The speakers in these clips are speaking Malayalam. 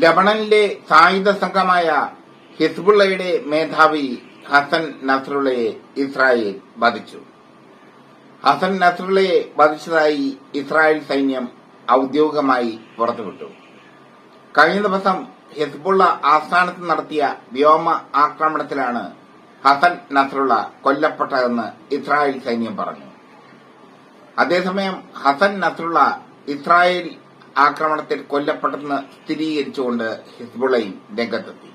ലബണനിലെ സായുധ സംഘമായ ഹിസ്ബുള്ളയുടെ മേധാവി ഹസൻ നസറുള്ളയെ ഇസ്രായേൽ വധിച്ചു. ഹസൻ നസറുള്ളയെ വധിച്ചതായി ഇസ്രായേൽ സൈന്യം ഔദ്യോഗികമായി പുറത്തുവിട്ടു. കഴിഞ്ഞ ദിവസം ഹിസ്ബുള്ള ആസ്ഥാനത്ത് നടത്തിയ വ്യോമ ആക്രമണത്തിലാണ് ഹസൻ നസറുള്ള കൊല്ലപ്പെട്ടതെന്ന് ഇസ്രായേൽ സൈന്യം പറഞ്ഞു. അതേസമയം ഹസൻ നസറുള്ള ഇസ്രായേൽ ആക്രമണത്തിൽ കൊല്ലപ്പെട്ടെന്ന് സ്ഥിരീകരിച്ചുകൊണ്ട് ഹിസ്ബുള്ളയും രംഗത്തെത്തി.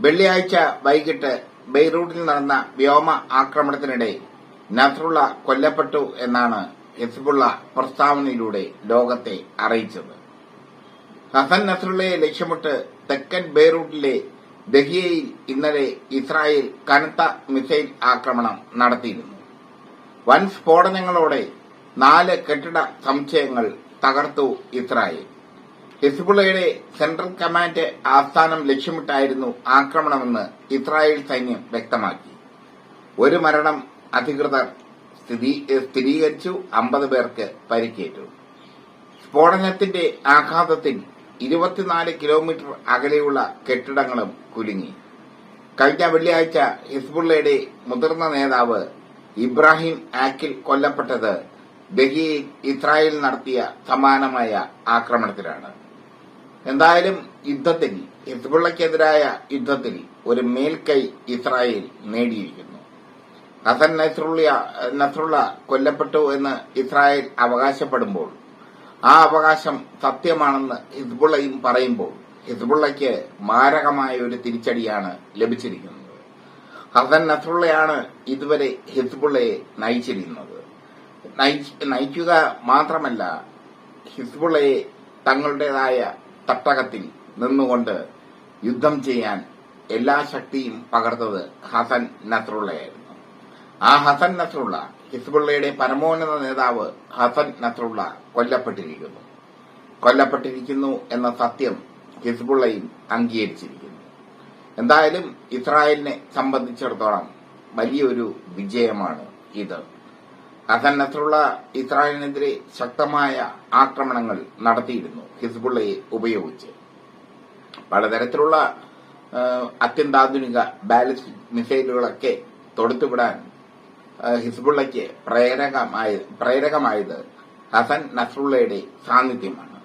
വെള്ളിയാഴ്ച വൈകിട്ട് ബെയ്റൂട്ടിൽ നടന്ന വ്യോമ ആക്രമണത്തിനിടെ നസറുള്ള കൊല്ലപ്പെട്ടു എന്നാണ് ഹിസ്ബുള്ള പ്രസ്താവനയിലൂടെ ലോകത്തെ അറിയിച്ചത്. ഹസൻ നസറുള്ളയെ ലക്ഷ്യമിട്ട് തെക്കൻ ബെയ്റൂട്ടിലെ ദഹിയയിൽ ഇന്നലെ ഇസ്രായേൽ കനത്ത മിസൈൽ ആക്രമണം നടത്തിയിരുന്നു. വൻ സ്ഫോടനങ്ങളോടെ നാല് കെട്ടിട സമുച്ചയങ്ങൾ തകർത്തു ഇസ്രായേൽ. ഹിസ്ബുള്ളയുടെ സെൻട്രൽ കമാൻഡ് ആസ്ഥാനം ലക്ഷ്യമിട്ടായിരുന്നു ആക്രമണമെന്ന് ഇസ്രായേൽ സൈന്യം വ്യക്തമാക്കി. ഒരു മരണം അധികൃതർ സ്ഥിരീ- സ്ഥിരീകരിച്ചു അമ്പത് പേർക്ക് പരിക്കേറ്റു. സ്ഫോടനത്തിന്റെ ആഘാതത്തിൽ ഇരുപത്തിനാല് കിലോമീറ്റർ അകലെയുള്ള കെട്ടിടങ്ങളും കുലുങ്ങി. കഴിഞ്ഞ വെള്ളിയാഴ്ച ഹിസ്ബുള്ളയുടെ മുതിർന്ന നേതാവ് ഇബ്രാഹിം ആക്കിൽ കൊല്ലപ്പെട്ടത് ദഹിയയിൽ ഇസ്രായേൽ നടത്തിയ സമാനമായ ആക്രമണത്തിലാണ്. എന്തായാലും യുദ്ധത്തിൽ ഹിസ്ബുള്ളക്കെതിരായ യുദ്ധത്തിൽ ഒരു മേൽക്കൈ ഇസ്രായേൽ നേടിയിരിക്കുന്നു. ഹസൻ നസ്രുള്ള നസ്രുള്ള കൊല്ലപ്പെട്ടു എന്ന് ഇസ്രായേൽ അവകാശപ്പെടുമ്പോൾ ആ അവകാശം സത്യമാണെന്ന് ഹിസ്ബുള്ളയും പറയുമ്പോൾ ഹിസ്ബുള്ളയ്ക്ക് മാരകമായ ഒരു തിരിച്ചടിയാണ് ലഭിച്ചിരിക്കുന്നത്. ഹസൻ നസ്രുള്ളയാണ് ഇതുവരെ ഹിസ്ബുള്ളയെ നയിച്ചിരിക്കുന്നത് നയിച്ച്- നയിക്കുക മാത്രമല്ല ഹിസ്ബുള്ളയെ തങ്ങളുടേതായ തട്ടകത്തിൽ നിന്നുകൊണ്ട് യുദ്ധം ചെയ്യാൻ എല്ലാ ശക്തിയും പകർത്തത് ഹസൻ നസ്രുള്ളയായിരുന്നു. ആ ഹസൻ നസ്രുള്ള ഹിസ്ബുള്ളയുടെ പരമോന്നത നേതാവ് ഹസൻ നസ്രുള്ള കൊല്ലപ്പെട്ടിരിക്കുന്നു. കൊല്ലപ്പെട്ടിരിക്കുന്നു എന്ന സത്യം ഹിസ്ബുള്ളയും അംഗീകരിച്ചിരിക്കുന്നു. എന്തായാലും ഇസ്രായേലിനെ സംബന്ധിച്ചിടത്തോളം വലിയൊരു വിജയമാണ് ഇത്. നസ്രുള്ള ഇസ്രായേലിനെതിരെ ശക്തമായ ആക്രമണങ്ങൾ നടത്തിയിരുന്നു ഹിസ്ബുള്ളയെ ഉപയോഗിച്ച്. പലതരത്തിലുള്ള അത്യന്താധുനിക ബാലിസ്റ്റിക് മിസൈലുകളൊക്കെ തൊടുത്തുവിടാൻ ഹിസ്ബുള്ളയ്ക്ക് പ്രേരകമായ പ്രേരകമായത് ഹസൻ നസ്രുള്ളയുടെ സാന്നിധ്യമാണ്.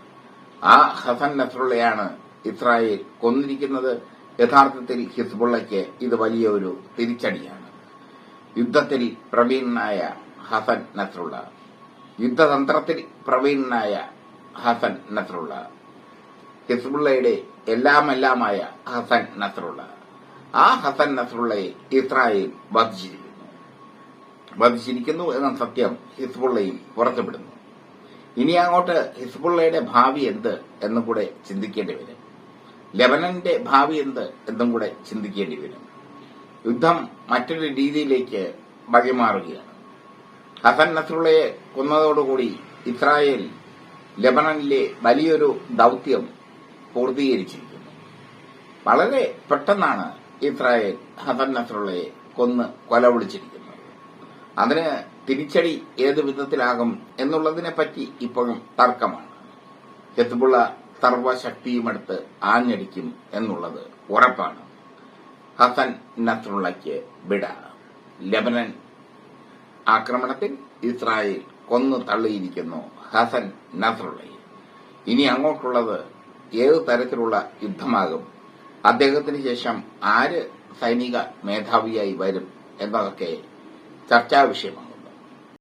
ആ ഹസൻ നസ്രുള്ളയാണ് ഇസ്രായേൽ കൊന്നിരിക്കുന്നത്. യഥാർത്ഥത്തിൽ ഹിസ്ബുള്ളയ്ക്ക് ഇത് വലിയൊരു തിരിച്ചടിയാണ്. യുദ്ധത്തിൽ പ്രവീണനായ ഹസൻ നസ്രുള്ള. യുദ്ധതന്ത്രത്തിൽ പ്രവീണനായ ഹസൻ നസ്രുള്ള. ഹിസ്ബുള്ളയുടെ എല്ലാമെല്ലാമായ ഹസൻ നസ്രുള്ള. ആ ഹസൻ നസ്രുള്ളയെ ഇസ്രായേൽ വധിച്ചിരിക്കുന്നു. വധിച്ചിരിക്കുന്നു എന്ന സത്യം ഹിസ്ബുള്ളയും പുറത്തുവിടുന്നു ഇനി അങ്ങോട്ട് ഹിസ്ബുള്ളയുടെ ഭാവി എന്ത് എന്നും കൂടെ ചിന്തിക്കേണ്ടി വരും. ലെബനന്റെ ഭാവി എന്ത് എന്നും കൂടെ ചിന്തിക്കേണ്ടി വരും. യുദ്ധം മറ്റൊരു രീതിയിലേക്ക് വഴിമാറുകയാണ്. ഹസൻ നസ്രുള്ളയെ കൊന്നതോടുകൂടി ഇസ്രായേൽ ലബണനിലെ വലിയൊരു ദൌത്യം പൂർത്തീകരിച്ചിരിക്കുന്നു. വളരെ പെട്ടെന്നാണ് ഇസ്രായേൽ ഹസൻ നസ്രുള്ളയെ കൊന്ന് കൊലവിളിച്ചിരിക്കുന്നത് അതിന് തിരിച്ചടി ഏത് വിധത്തിലാകും എന്നുള്ളതിനെപ്പറ്റി ഇപ്പോഴും തർക്കമാണ്. ഹെത്തുബുള്ള സർവശക്തിയുമെടുത്ത് ആഞ്ഞടിക്കും എന്നുള്ളത് ഉറപ്പാണ്. ഹസൻ നസ്രുള്ളയ്ക്ക് വിട. ലെബനൻ ആക്രമണത്തിൽ ഇസ്രായേൽ കൊന്നു തള്ളിയിരിക്കുന്നു. ഹസൻ നസ്രുള്ളയെ. ഇനി അങ്ങോട്ടുള്ളത് ഏത് തരത്തിലുള്ള യുദ്ധമാകും? അദ്ദേഹത്തിന് ശേഷം ആര് സൈനിക മേധാവിയായി വരും എന്നതൊക്കെ ചർച്ചാ വിഷയമാണ്